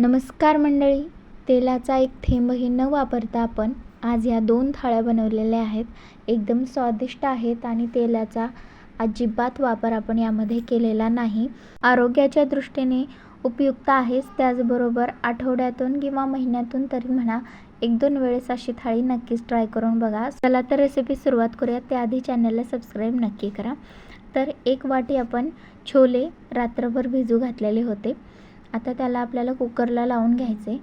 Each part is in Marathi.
नमस्कार मंडळी. तेलाचा एक थेंबही न वापरता आपण आज या दोन थाळ्या बनवलेल्या आहेत. एकदम स्वादिष्ट आहेत आणि तेलाचा अजिबात वापर आपण यामध्ये केलेला नाही. आरोग्याच्या दृष्टीने उपयुक्त आहेच. त्याचबरोबर आठवड्यातून किंवा महिन्यातून तरी म्हणा एक दोन वेळेस अशी थाळी नक्कीच ट्राय करून बघा. चला तर रेसिपी सुरुवात करूया त्याआधी चॅनलला सबस्क्राईब नक्की करा. तर एक वाटी आपण छोले रात्रभर भिजू घातलेले होते. आता त्याला आपल्याला कुकरला लावून घ्यायचे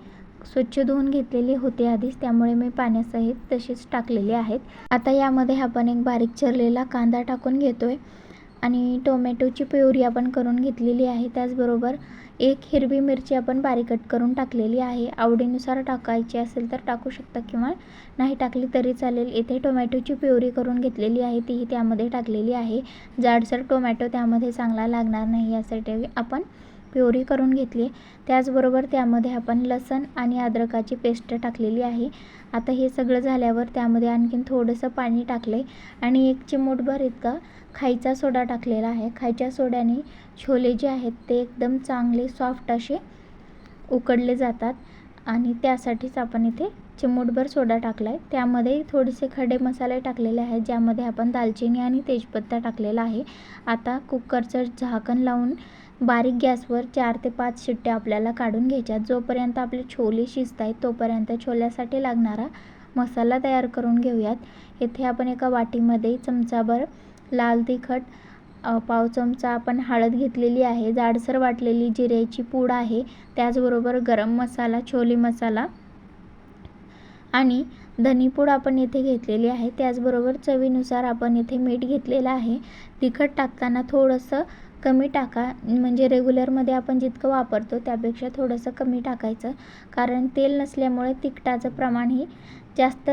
स्वच्छ धुवून घेतलेली होती आधीच त्यामुळे मी पाण्यासहित तसेच टाकलेले आहेत. आता यामध्ये आपण एक बारीक चिरलेला कांदा टाकून घेतो आहे आणि टोमॅटोची प्युरी आपण करून घेतलेली आहे. त्याचबरोबर एक हिरवी मिरची आपण बारीक कट करून टाकलेली आहे. आवडीनुसार टाकायची असेल तर टाकू शकता किंवा नाही टाकली तरी चालेल. इथे टोमॅटोची प्युरी करून घेतलेली आहे. तीही त्यामध्ये टाकलेली आहे. जाडसर टोमॅटो त्यामध्ये चांगला लागणार नाही यासाठी आपण प्युरी करून घेतली आहे. त्याचबरोबर त्यामध्ये आपण लसण आणि अद्रकाची पेस्ट टाकलेली आहे. आता हे सगळं झाल्यावर त्यामध्ये आणखीन थोडंसं पाणी टाकलं आहे आणि एक चिमूटभर इतका खायचा सोडा टाकलेला आहे. खायच्या सोड्याने छोले जे आहेत ते एकदम चांगले सॉफ्ट असे उकडले जातात. आणि त्यासाठीच आपण इथे चिमूटभर सोडा टाकला आहे त्यामध्ये थोडेसे खडे मसाले टाकलेले आहेत ज्यामध्ये आपण दालचिनी आणि तेजपत्ता टाकलेला आहे. आता कुकरचं झाकण लावून बारीक गॅसवर चार ते पाच शिट्ट्या आपल्याला काढून घ्यायच्या. जोपर्यंत आपले छोले शिजत आहेत तोपर्यंत छोल्यासाठी लागणारा मसाला तयार करून घेऊयात. येथे आपण एका वाटीमध्ये चमचाभर लाल तिखट पाव चमचा आपण हळद घेतलेली आहे. जाडसर वाटलेली जिऱ्याची पूड आहे. त्याचबरोबर गरम मसाला छोले मसाला आणि धनीपूड आपण इथे घेतलेली आहे. त्याचबरोबर चवीनुसार आपण इथे मीठ घेतलेलं आहे. तिखट टाकताना थोडंसं कमी टाका. म्हणजे रेग्युलरमध्ये आपण जितकं वापरतो त्यापेक्षा थोडंसं कमी टाकायचं. कारण तेल नसल्यामुळे तिखटाचं प्रमाणही जास्त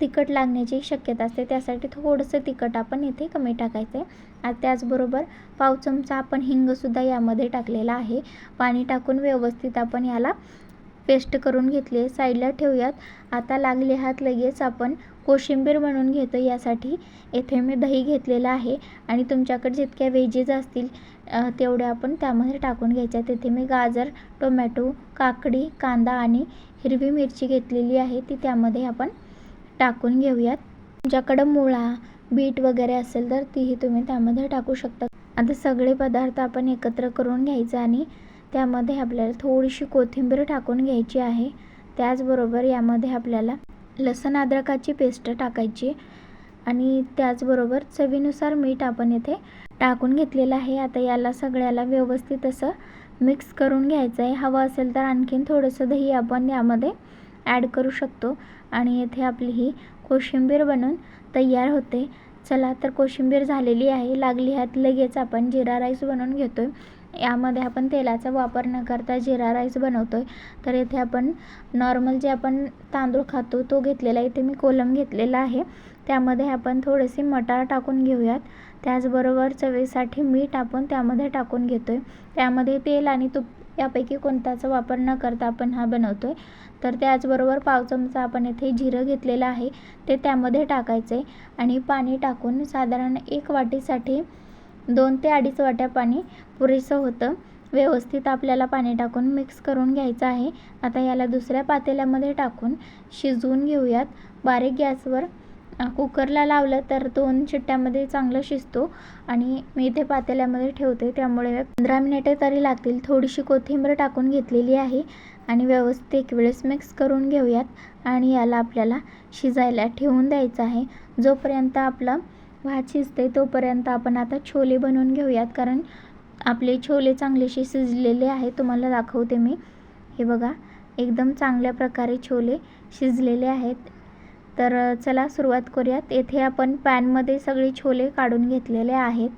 तिखट लागण्याची शक्यता असते. त्यासाठी थोडंसं तिखट आपण इथे कमी टाकायचं. आहे त्याचबरोबर पाव चमचा आपण हिंगसुद्धा यामध्ये टाकलेला आहे. पाणी टाकून व्यवस्थित आपण याला पेस्ट करून घेतली साईडला ठेवूयात. आता लागले हात लगेच आपण कोशिंबीर बनवून घेतो. यासाठी येथे मी दही घेतलेलं आहे आणि तुमच्याकडे जितक्या व्हेजेस असतील तेवढ्या आपण त्यामध्ये टाकून घ्यायच्या. तिथे मी गाजर टोमॅटो काकडी कांदा आणि हिरवी मिरची घेतलेली आहे. ती त्यामध्ये आपण टाकून घेऊयात. तुमच्याकडं मुळा बीट वगैरे असेल तर तीही तुम्ही त्यामध्ये टाकू शकता. आता सगळे पदार्थ आपण एकत्र करून घ्यायचं आणि त्यामध्ये आपल्याला थोडीशी कोथिंबीर टाकून घ्यायची आहे. त्याचबरोबर यामध्ये आपल्याला लसण अद्रकाची पेस्ट टाकायची आणि त्याचबरोबर चवीनुसार मीठ आपण येथे टाकून घेतलेलं आहे. आता याला सगळ्याला व्यवस्थित असं मिक्स करून घ्यायचं आहे. हवं असेल तर आणखीन थोडंसं दही आपण यामध्ये ॲड करू शकतो. आणि येथे आपली ही कोशिंबीर बनून तयार होते. चला तर कोशिंबीर झालेली आहे. लागली ह्यात लगेच आपण जिरा राईस बनवून घेतो आहे यामध्ये आपण तेलाचा वापर न करता जिरा राईस बनवतो आहे तर येथे आपण नॉर्मल जे आपण तांदूळ खातो तो घेतलेला इथे मी कोलम घेतलेला आहे. त्यामध्ये आपण थोडेसे मटार टाकून घेऊयात. त्याचबरोबर चवीसाठी मीठ आपण त्यामध्ये टाकून घेतो आहे त्यामध्ये तेल आणि तूप यापैकी कोणताचा वापर न करता आपण हा बनवतो आहे तर त्याचबरोबर पाव चमचा आपण इथे जिरं घेतलेलं आहे. ते त्यामध्ये टाकायचं आहे आणि पाणी टाकून साधारण एक वाटीसाठी दोन ते अडीच वाट्या पाणी पुरेसं होतं. व्यवस्थित आपल्याला पाणी टाकून मिक्स करून घ्यायचं आहे. आता याला दुसऱ्या पातेल्यामध्ये टाकून शिजवून घेऊयात. बारीक गॅसवर कुकरला लावलं तर दोन शिट्ट्यामध्ये चांगलं शिजतो आणि मी इथे पातेल्यामध्ये ठेवते. त्यामुळे पंधरा मिनिटे तरी लागतील. थोडीशी कोथिंबीर टाकून घेतलेली आहे आणि व्यवस्थित एक वेळेस मिक्स करून घेऊयात आणि याला आपल्याला शिजायला ठेवून द्यायचं आहे. जोपर्यंत आपलं भात शिजते तोपर्यंत आपण आता छोले बनवून घेऊयात. कारण आपले छोले चांगलेसे शिजलेले आहे तुम्हाला दाखवते मी. हे बघा एकदम चांगल्या प्रकारे छोले शिजलेले आहेत. तर चला सुरुवात करूयात. येथे आपण पॅनमध्ये सगळे छोले काढून घेतलेले आहेत.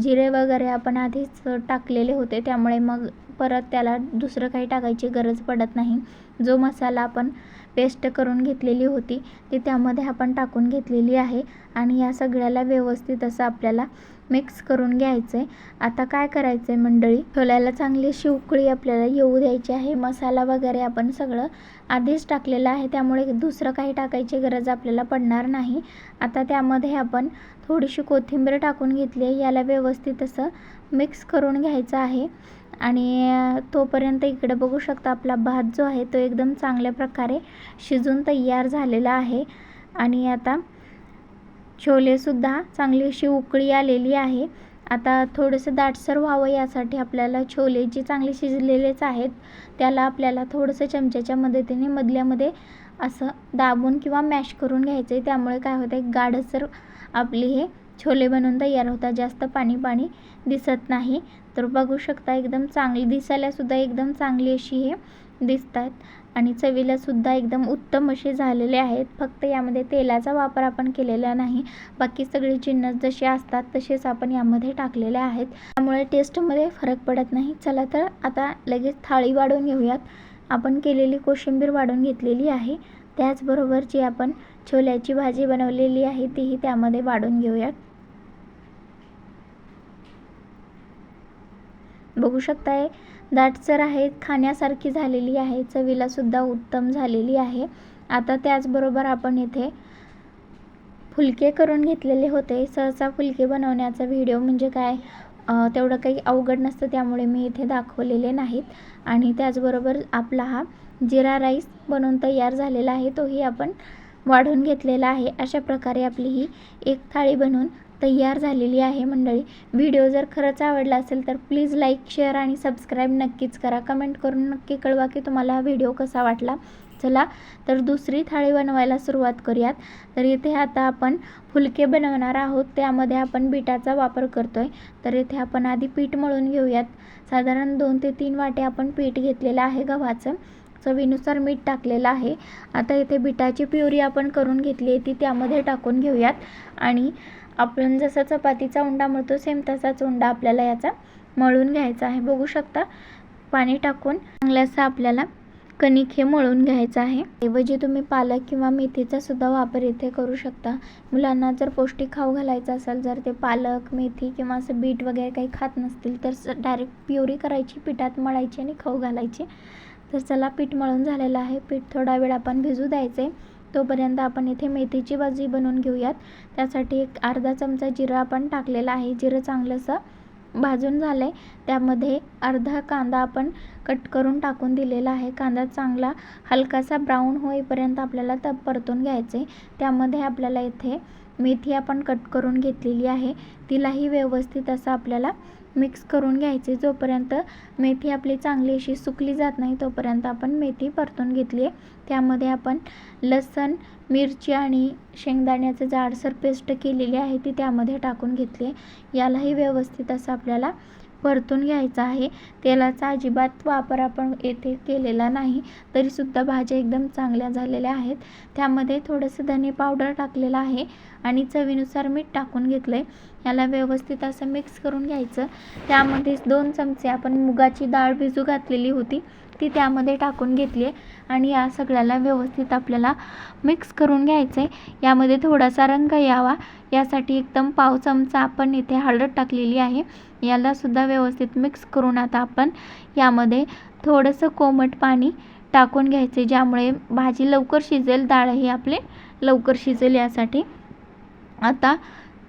जिरे वगैरे आपण आधीच टाकलेले होते त्यामुळे मग परत त्याला दुसरं काही टाकायची गरज पडत नाही. जो मसाला आपण पेस्ट करून घेतलेली होती. ती त्यामध्ये आपण टाकून घेतलेली आहे आणि या सगळ्याला व्यवस्थित असं आपल्याला मिक्स करून घ्यायचं आहे आता काय करायचं आहे मंडळी? छोल्याला चांगली शिवकळी आपल्याला येऊ द्यायची आहे. मसाला वगैरे आपण सगळं आधीच टाकलेलं आहे. त्यामुळे दुसरं काही टाकायची गरज आपल्याला पडणार नाही. आता त्यामध्ये आपण थोडीशी कोथिंबीर टाकून घेतली आहे. याला व्यवस्थित असं मिक्स करून घ्यायचं आहे. आणि तोपर्यंत इकडे बघू शकता आपला भात जो आहे तो एकदम चांगल्या प्रकारे शिजून तयार झालेला आहे. आणि आता छोलेसुद्धा चांगली अशी उकळी आलेली आहे. आता थोडंसं दाटसर व्हावं यासाठी आपल्याला छोले जे चांगले शिजलेलेच आहेत त्याला आपल्याला थोडंसं चमच्याच्या मदतीने मधल्यामध्ये असं दाबून किंवा मॅश करून घ्यायचं आहे त्यामुळे काय होतं आहे गाढसर आपली हे छोले बनवून तयार होतात. जास्त पाणी पाणी दिसत नाही. तर बघू शकता एकदम चांगली दिसायलासुद्धा एकदम चांगली अशी हे दिसत आहेत आणि चवीलासुद्धा एकदम उत्तम असे झालेले आहेत. फक्त यामध्ये तेलाचा वापर आपण केलेला नाही. बाकी सगळे जिन्नस जसे असतात तसेच आपण यामध्ये टाकलेले आहेत. त्यामुळे टेस्टमध्ये फरक पडत नाही. चला तर आता लगेच थाळी वाढवून घेऊयात. आपण केलेली कोशिंबीर वाढून घेतलेली आहे. त्याचबरोबर जी आपण छोल्याची भाजी बनवलेली आहे तीही त्यामध्ये वाढून घेऊयात. बघू शकताय. दाटसर आहे खाण्यासारखी झालेली आहे चवीलासुद्धा उत्तम झालेली आहे. आता त्याचबरोबर आपण इथे फुलके करून घेतलेले होते. सहसा फुलके बनवण्याचा व्हिडिओ म्हणजे काय? तेवढं काही अवघड नसतं त्यामुळे मी इथे दाखवलेले नाहीत. आणि त्याचबरोबर आपला हा जिरा राईस बनवून तयार झालेला आहे तोही आपण वाढून घेतलेला आहे. अशा प्रकारे आपली ही एक थाळी बनवून तयार झालेली आहे मंडळी. व्हिडिओ जर खरंच आवडला असेल तर प्लीज लाईक शेअर आणि सबस्क्राईब नक्कीच करा. कमेंट करून नक्की कळवा की तुम्हाला हा व्हिडिओ कसा वाटला. चला तर दुसरी थाळी बनवायला सुरुवात करूयात. तर इथे आता आपण फुलके बनवणार आहोत. त्यामध्ये आपण बिटाचा वापर करतो आहे तर इथे आपण आधी पीठ मळून घेऊयात. साधारण दोन ते तीन वाटे आपण पीठ घेतलेलं आहे गव्हाचं. चवीनुसार मीठ टाकलेलं आहे. आता इथे बिटाची प्युरी आपण करून घेतली आहे ती त्यामध्ये टाकून घेऊयात. आणि आपण जसा चपातीचा उंडा मळतो सेम तसाच उंडा आपल्याला याचा मळून घ्यायचा आहे. बघू शकता पाणी टाकून चांगल्यासं आपल्याला कणिक हे मळून घ्यायचं आहे. ऐवजी तुम्ही पालक किंवा मेथीचा सुद्धा वापर इथे करू शकता. मुलांना जर पौष्टिक खाऊ घालायचं असेल जर ते पालक मेथी किंवा असं बीट वगैरे काही खात नसतील तर डायरेक्ट प्युरी करायची पिठात मळायची आणि खाऊ घालायची. तर चला पीठ मळून झालेलं आहे. पीठ थोडा वेळ आपण भिजू द्यायचे तोपर्यंत आपण इथे मेथीची भाजी बनवून घेऊयात. त्यासाठी एक अर्धा चमचा जिरं आपण टाकलेला आहे. जिरं चांगलंसं भाजून झालं आहे त्यामध्ये अर्धा कांदा आपण कट करून टाकून दिलेला आहे. कांदा चांगला हलकासा ब्राऊन होईपर्यंत आपल्याला त परतून घ्यायचे त्यामध्ये आपल्याला इथे मेथी आपण कट करून घेतलेली आहे. तिलाही व्यवस्थित असं आपल्याला मिक्स करून घ्यायचे. जोपर्यंत मेथी आपली चांगली अशी सुकली जात नाही तोपर्यंत आपण मेथी परतून घेतली आहे. त्यामध्ये आपण लसण मिरची आणि शेंगदाण्याचं जाडसर पेस्ट केलेली आहे ती त्यामध्ये टाकून घेतली आहे. यालाही व्यवस्थित असं आपल्याला परतून घ्यायचं आहे. तेलाचा अजिबात वापर आपण येथे केलेला नाही तरीसुद्धा भाज्या एकदम चांगल्या झालेल्या आहेत. त्यामध्ये थोडंसं धने पावडर टाकलेलं आहे आणि चवीनुसार मीठ टाकून घेतलं आहे याला व्यवस्थित असं मिक्स करून घ्यायचं. त्यामध्येच दोन चमचे आपण मुगाची डाळ भिजू घातलेली होती ती त्यामध्ये टाकून घेतली आहे आणि या सगळ्याला व्यवस्थित आपल्याला मिक्स करून घ्यायचं आहे यामध्ये थोडासा रंग यावा. यासाठी एकदम पाव चमचा आपण इथे हळद टाकलेली आहे. यालासुद्धा व्यवस्थित मिक्स करून आता आपण यामध्ये थोडंसं कोमट पाणी टाकून घ्यायचे ज्यामुळे भाजी लवकर शिजेल डाळही आपले लवकर शिजेल यासाठी. आता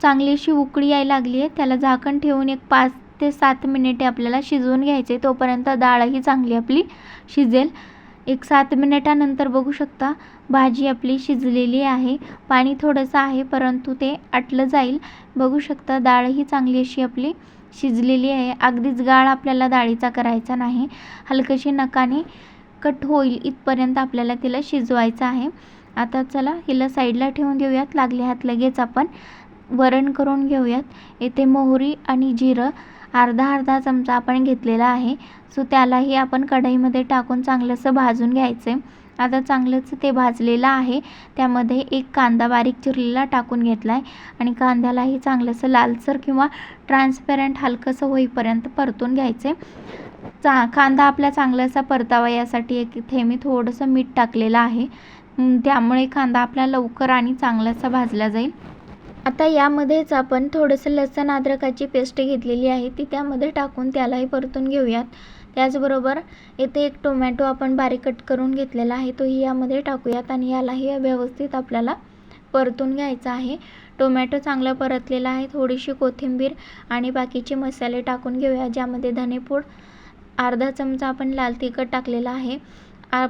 चांगली अशी उकळी यायला लागली आहे. त्याला झाकण ठेवून एक पाच ते सात मिनिटे आपल्याला शिजवून घ्यायचे. तोपर्यंत डाळही चांगली आपली शिजेल. एक सात मिनिटानंतर बघू शकता. भाजी आपली शिजलेली आहे. पाणी थोडंसं आहे परंतु ते आटलं जाईल. बघू शकता डाळही चांगली अशी आपली शिजलेली आहे. अगदीच गाळ आपल्याला डाळीचा करायचा नाही. हलकशी नकाने कट होईल इथपर्यंत आपल्याला तिला शिजवायचं आहे. आता चला हिला साईडला ठेवून देऊयात. लागले हात लगेच आपण वरण करून घेऊयात. येथे मोहरी आणि जिरं अर्धा अर्धा चमचा आपण घेतलेला आहे. सो त्यालाही आपण कढईमध्ये टाकून चांगलंसं भाजून घ्यायचं आहे आता चांगलंच ते भाजलेलं आहे. त्यामध्ये एक कांदा बारीक चिरलेला टाकून घेतला आहे आणि कांद्यालाही चांगलंसं लालसर किंवा ट्रान्सपरंट हलकंसं होईपर्यंत परतून घ्यायचे चा कांदा आपला चांगलासा परतावा यासाठी एक इथे मी थोडंसं मीठ टाकलेलं आहे. त्यामुळे कांदा आपला लवकर आणि चांगलासा भाजला जाईल. आता यामध्येच आपण थोडंसं लसण अद्रकाची पेस्ट घेतलेली आहे ती त्यामध्ये टाकून त्यालाही परतून घेऊयात. त्याचबरोबर येथे एक टोमॅटो आपण बारीक कट करून घेतलेला आहे तोही यामध्ये टाकूयात आणि यालाही व्यवस्थित आपल्याला परतून घ्यायचा आहे. टोमॅटो चांगला परतलेला आहे थोडीशी कोथिंबीर आणि बाकीचे मसाले टाकून घेऊया ज्यामध्ये धनेपूड अर्धा चमचा आपण लाल तिखट टाकलेला आहे.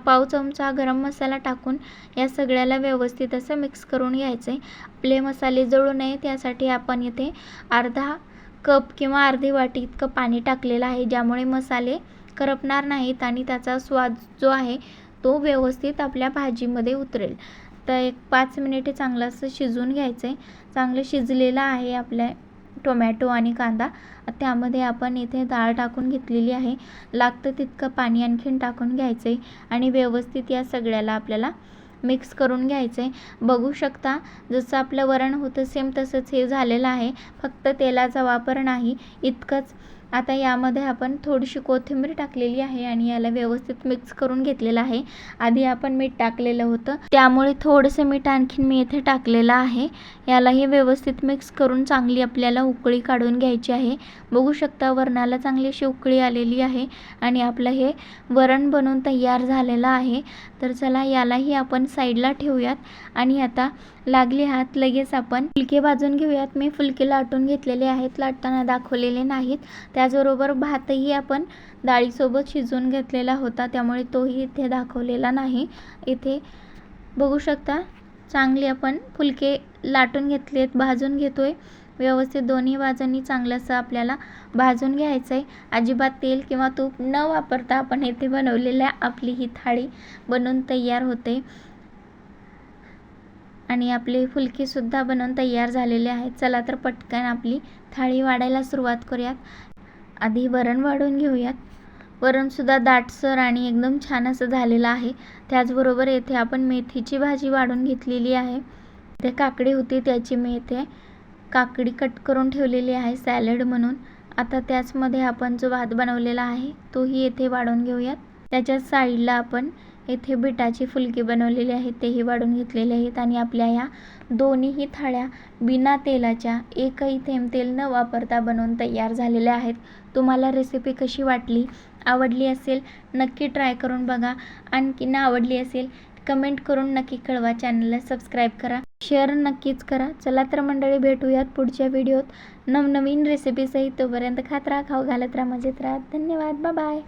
पाव चमचा गरम मसाला टाकून या सगळ्याला व्यवस्थित असं मिक्स करून घ्यायचं. आहे आपले मसाले जळू नये त्यासाठी आपण इथे अर्धा कप किंवा अर्धी वाटी इतकं पाणी टाकलेलं आहे ज्यामुळे मसाले करपणार नाहीत आणि त्याचा स्वाद जो आहे तो व्यवस्थित आपल्या भाजीमध्ये उतरेल. तर एक पाच मिनिटे चांगलं असं शिजवून घ्यायचं. आहे चांगलं शिजलेलं आहे आपल्या टोमॅटो आणि कांदा त्यामध्ये आपण इथे डाळ टाकून घेतलेली आहे. लागतं तितकं पाणी आणखीन टाकून घ्यायचं आहे आणि व्यवस्थित या सगळ्याला आपल्याला मिक्स करून घ्यायचं आहे बघू शकता जसं आपलं वरण होतं सेम तसंच हे झालेलं आहे. फक्त तेलाचा वापर नाही इतकंच. आता यामध्ये आपण थोडीशी कोथिंबीर टाकलेली आहे आणि याला व्यवस्थित मिक्स करून घेतलेलं आहे. आधी आपण मीठ टाकलेलं होतं. त्यामुळे थोडंसं मीठ आणखीन मी इथे टाकलेलं आहे. यालाही व्यवस्थित मिक्स करून चांगली आपल्याला उकळी काढून घ्यायची आहे. बघू शकता वरणाला चांगली अशी उकळी आलेली आहे आणि आपलं हे वरण बनवून तयार झालेलं आहे. तर चला यालाही आपण साईडला ठेवूयात आणि आता लागले हात लगेच आपण फुलके भाजून घेऊयात. मी फुलके लाटून घेतलेले आहेत. लाटताना दाखवलेले नाहीत. त्याचबरोबर भातही आपण डाळीसोबत शिजवून घेतलेला होता त्यामुळे तोही इथे दाखवलेला नाही. इथे बघू शकता चांगले आपण फुलके लाटून घेतलेत भाजून घेतो आहे व्यवस्थित दोन्ही बाजूंनी चांगलंसं आपल्याला भाजून घ्यायचं आहे अजिबात तेल किंवा तूप न वापरता आपण येथे बनवलेल्या आपली ही थाळी बनवून तयार होते. आणि आपले फुलकेसुद्धा बनवून तयार झालेले आहेत. चला तर पटकन आपली थाळी वाढायला सुरुवात करूयात. आधी वरण वाढून घेऊयात. वरणसुद्धा दाटसर आणि एकदम छान असं झालेलं आहे. त्याचबरोबर येथे आपण मेथीची भाजी वाढून घेतलेली आहे. ते काकडी होती त्याची मी इथे काकडी कट करून ठेवलेली आहे सॅलड म्हणून. आता त्याचमध्ये आपण जो भात बनवलेला आहे तोही येथे वाढून घेऊयात. त्याच्या साईडला आपण येथे बिटाची फुलकी बनवलेली आहेत तेही वाढून घेतलेले आहेत आणि आपल्या ह्या दोन्हीही थाळ्या बिना तेलाच्या एकही थेंब तेल न वापरता बनवून तयार झालेल्या आहेत. तुम्हाला रेसिपी कशी वाटली आवडली असेल नक्की ट्राय करून बघा. आणखी ना आवडली असेल कमेंट करून नक्की कळवा. चॅनलला सबस्क्राईब करा शेअर नक्कीच करा. चला तर मंडळी भेटूयात पुढच्या व्हिडिओत नवनवीन रेसिपीसही तोपर्यंत खात राहा खाऊ घालत राहा मजेत राहा. धन्यवाद. बाय